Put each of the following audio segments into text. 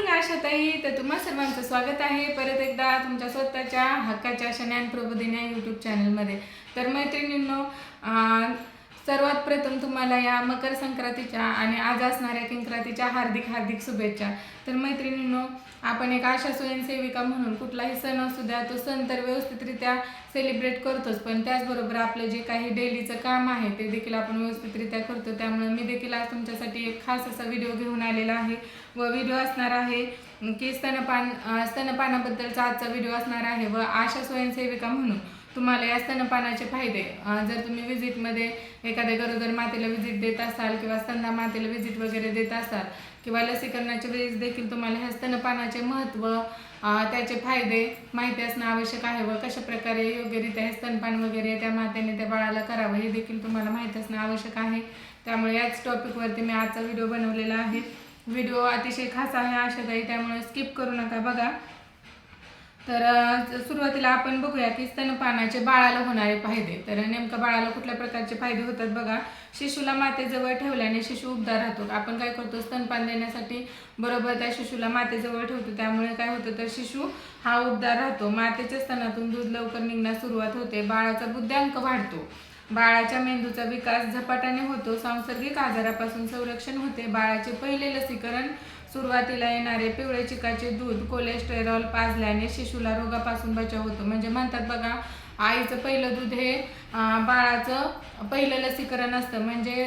Morning आशाताई तर तुम्हा सर्वांचं स्वागत आहे. परत एकदा तुमच्या स्वतःच्या हक्काच्या अशा प्रबोधिन्या यूट्यूब चॅनलमध्ये तर मैत्रिणींनो सर्वात प्रथम तुम्हाला या मकर संक्रांतीच्या आणि आज असणाऱ्या किंक्रांतीच्या हार्दिक हार्दिक शुभेच्छा. तर मैत्रिणींनो आपण एक आशा स्वयंसेविका म्हणून कुठलाही सण असू द्या तो सण तर व्यवस्थितरित्या सेलिब्रेट करतोच पण त्याचबरोबर आपलं जे काही डेलीचं काम आहे ते देखील आपण व्यवस्थितरित्या करतो. त्यामुळे मी देखील आज तुमच्यासाठी एक खास असा व्हिडिओ घेऊन आलेला आहे व व्हिडिओ असणार आहे की स्तनपान स्तनपानाबद्दलचा आजचा व्हिडिओ असणार आहे व आशा स्वयंसेविका म्हणून. तुम्हाला या स्तनपानाचे फायदे जर तुम्ही विजिटमध्ये एखाद्या गरोदर मातेला विजिट देत असाल किंवा स्तनदा मातेला विजिट वगैरे देत असाल किंवा लसीकरणाचे वेळेस देखील तुम्हाला ह्या स्तनपानाचे महत्त्व त्याचे फायदे माहिती असणं आवश्यक आहे व कशा प्रकारे योग्यरित्या हे स्तनपान वगैरे त्या मातेने त्या बाळाला करावं हे देखील तुम्हाला माहीत असणं आवश्यक आहे. त्यामुळे याच टॉपिकवरती मी आजचा व्हिडिओ बनवलेला आहे. व्हिडिओ अतिशय खास आहे आशादायी त्यामुळे स्किप करू नका. बघा तर सुरुवातीला आपण बघूया की स्तनपानाचे बाळाला होणारे फायदे. तर नेमकं बाळाला कुठल्या प्रकारचे फायदे होतात बघा. शिशूला मातेजवळ ठेवल्याने शिशू उबदार राहतो. आपण काय करतो? स्तनपान देण्यासाठी बरोबर त्या शिशूला मातेजवळ ठेवतो. त्यामुळे काय होतं? तर शिशू हा उबदार राहतो. मातेच्या स्तनातून दूध लवकर निघण्यास सुरुवात होते. बाळाचा बुद्ध्यांक वाढतो. बाळाच्या मेंदूचा विकास झपाट्याने होतो. सांसर्गिक आजारापासून संरक्षण होते. बाळाचे पहिले लसीकरण सुरुवातीला येणारे पिवळे चिकाचे दूध कोलेस्टेरॉल पाजल्याने शिशूला रोगापासून बचाव होतो. म्हणजे म्हणतात बघा आईचं पहिलं दूध हे बाळाचं पहिलं लसीकरण असतं. म्हणजे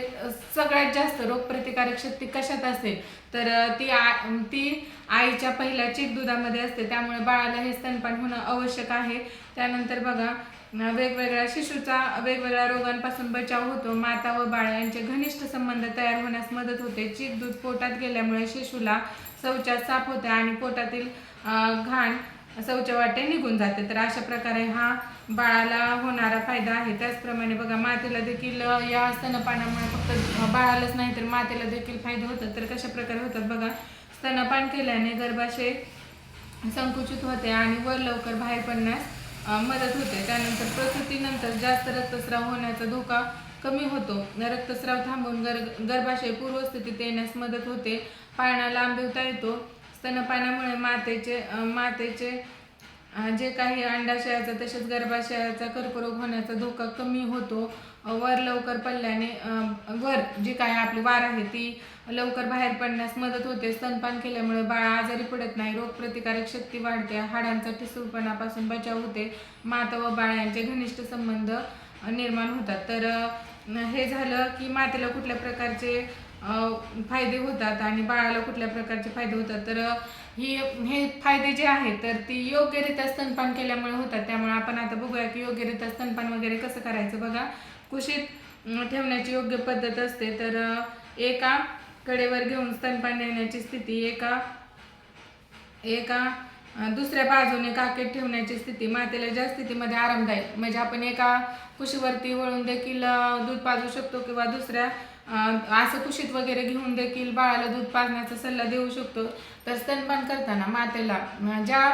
सगळ्यात जास्त रोगप्रतिकारक शक्ती कशात असेल? तर ती आ ती आईच्या पहिल्या चीक दुधामध्ये असते. त्यामुळे बाळाला हे स्तनपान होणं आवश्यक आहे. त्यानंतर बघा वेगवेगळ्या शिशूचा वेगवेगळ्या रोगांपासून बचाव होतो. माता व बाळ यांचे घनिष्ठ संबंध तयार होण्यास मदत होते. चीक दूध पोटात गेल्यामुळे शिशूला शौचात साफ होते आणि पोटातील घाण शौच वाटे निघून जाते. तर अशा प्रकारे हा बाळाला होणारा फायदा आहे. त्याचप्रमाणे बघा मातेला देखील या स्तनपानामुळे फक्त बाळालाच नाही तर मातेला देखील फायदे होतात. तर कशा प्रकारे होतात बघा स्तनपान केल्याने गर्भाशय संकुचित होते आणि वर लवकर बाहेर पडण्यास मदत होते. त्यानंतर प्रसूतीनंतर जास्त रक्तस्राव होण्याचा धोका कमी होतो. रक्तस्राव थांबून गर गर्भाशय पूर्वस्थितीत येण्यास मदत होते. पाळणा लांबवता येतो. स्तनपानामुळे मातेचे मातेचे जे काही अंडाशयाचा तसेच गर्भाशयाचा कर्करोग होण्याचा धोका कमी होतो. वर लवकर पडल्याने वर जी काय आपली वार आहे ती लवकर बाहेर पडण्यास मदत होते. स्तनपान केल्यामुळे बाळ आजारी पडत नाही. रोगप्रतिकारक शक्ती वाढते. हाडांचा ठिसूळपणापासून बचाव होते. माता व बाळ यांचे घनिष्ठ संबंध निर्माण होतात. तर हे झालं की मातेला कुठल्या प्रकारचे फायदे होतात आणि बाळाला कुठल्या प्रकारचे फायदे होतात. तर ही हे फायदे जे आहेत तर ती योग्यरित्या स्तनपान केल्यामुळे होतात. त्यामुळे आपण आता बघूया की योग्यरित्या स्तनपान वगैरे कसं करायचं बघा. कुशीत ठेवण्याची योग्य पद्धत असते. तर एका कडेवर घेऊन स्तनपान देण्याची स्थिती एका एका दुसऱ्या बाजूने काकेत ठेवण्याची स्थिती मातेला ज्या स्थितीमध्ये आरामदायक म्हणजे आपण एका कुशीवरती वळून देखील दूध पाजू शकतो किंवा दुसऱ्या असं कुशीत वगैरे घेऊन देखील बाळाला दूध पाजण्याचा सल्ला देऊ शकतो. तर स्तनपान करताना मातेला ज्या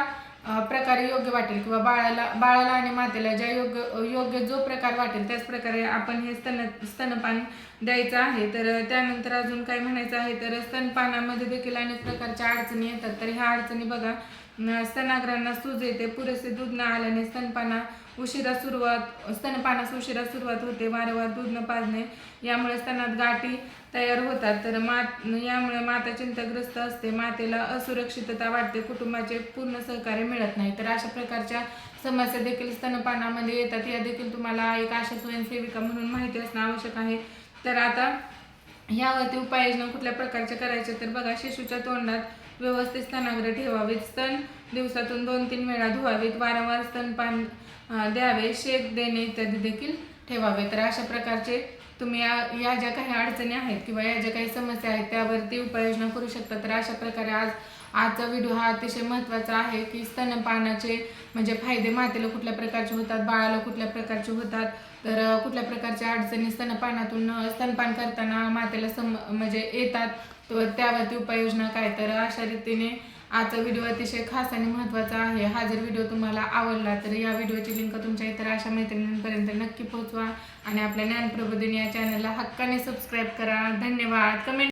प्रकारे योग्य वाटेल किंवा बाळाला बाळाला आणि मातेला ज्या योग्य योग्य जो प्रकार वाटेल त्याच प्रकारे आपण हे स्तन स्तनपान द्यायचं आहे. तर त्यानंतर अजून काय म्हणायचं आहे? तर स्तनपानामध्ये देखील अनेक प्रकारच्या अडचणी येतात. तर ह्या अडचणी बघा. स्तनाग्रांना सूज येते. पुरेसे दूध न आल्याने स्तनपाना उशिरा सुरुवात स्तनपानास उशिरा सुरुवात होते. वारंवार दूध न पाजणे यामुळे स्तनात गाठी तयार होतात. तर मात यामुळे माता चिंताग्रस्त असते. मातेला असुरक्षितता वाटते. कुटुंबाचे पूर्ण सहकार्य मिळत नाही. तर अशा प्रकारच्या समस्या देखील स्तनपानामध्ये येतात. या देखील तुम्हाला एक आशा स्वयंसेविका म्हणून माहिती असणं आवश्यक आहे. तर आता यावरती उपाययोजना कुठल्या प्रकारच्या करायच्या तर बघा शिशूच्या तोंडात व्यवस्थित स्तनाग्र ठेवावेत. स्तन दिवसातून दोन तीन वेळा धुवावेत. वारंवार स्तनपान द्यावे. शेक देणे इत्यादी देखील ठेवावे. तर अशा प्रकारचे तुम्ही या या ज्या काही अडचणी आहेत किंवा या ज्या काही समस्या आहेत त्यावरती उपाययोजना करू शकता. तर अशा प्रकारे आज आजचा व्हिडिओ हा अतिशय महत्त्वाचा आहे की स्तनपानाचे म्हणजे फायदे मातेला कुठल्या प्रकारचे होतात बाळाला कुठल्या प्रकारचे होतात? तर कुठल्या प्रकारच्या अडचणी स्तनपानातून स्तनपान करताना मातेला सम म्हणजे येतात तर त्यावरती उपाययोजना काय? तर अशा रीतीने आजचा व्हिडिओ अतिशय खास आणि महत्त्वाचा आहे. हा जर व्हिडिओ तुम्हाला आवडला तर या व्हिडिओची लिंक तुमच्या इतर अशा मैत्रिणींपर्यंत नक्की पोहोचवा आणि आपल्या ज्ञानप्रबोधिनी या चॅनलला हक्काने सबस्क्राईब करा. धन्यवाद. कमेंट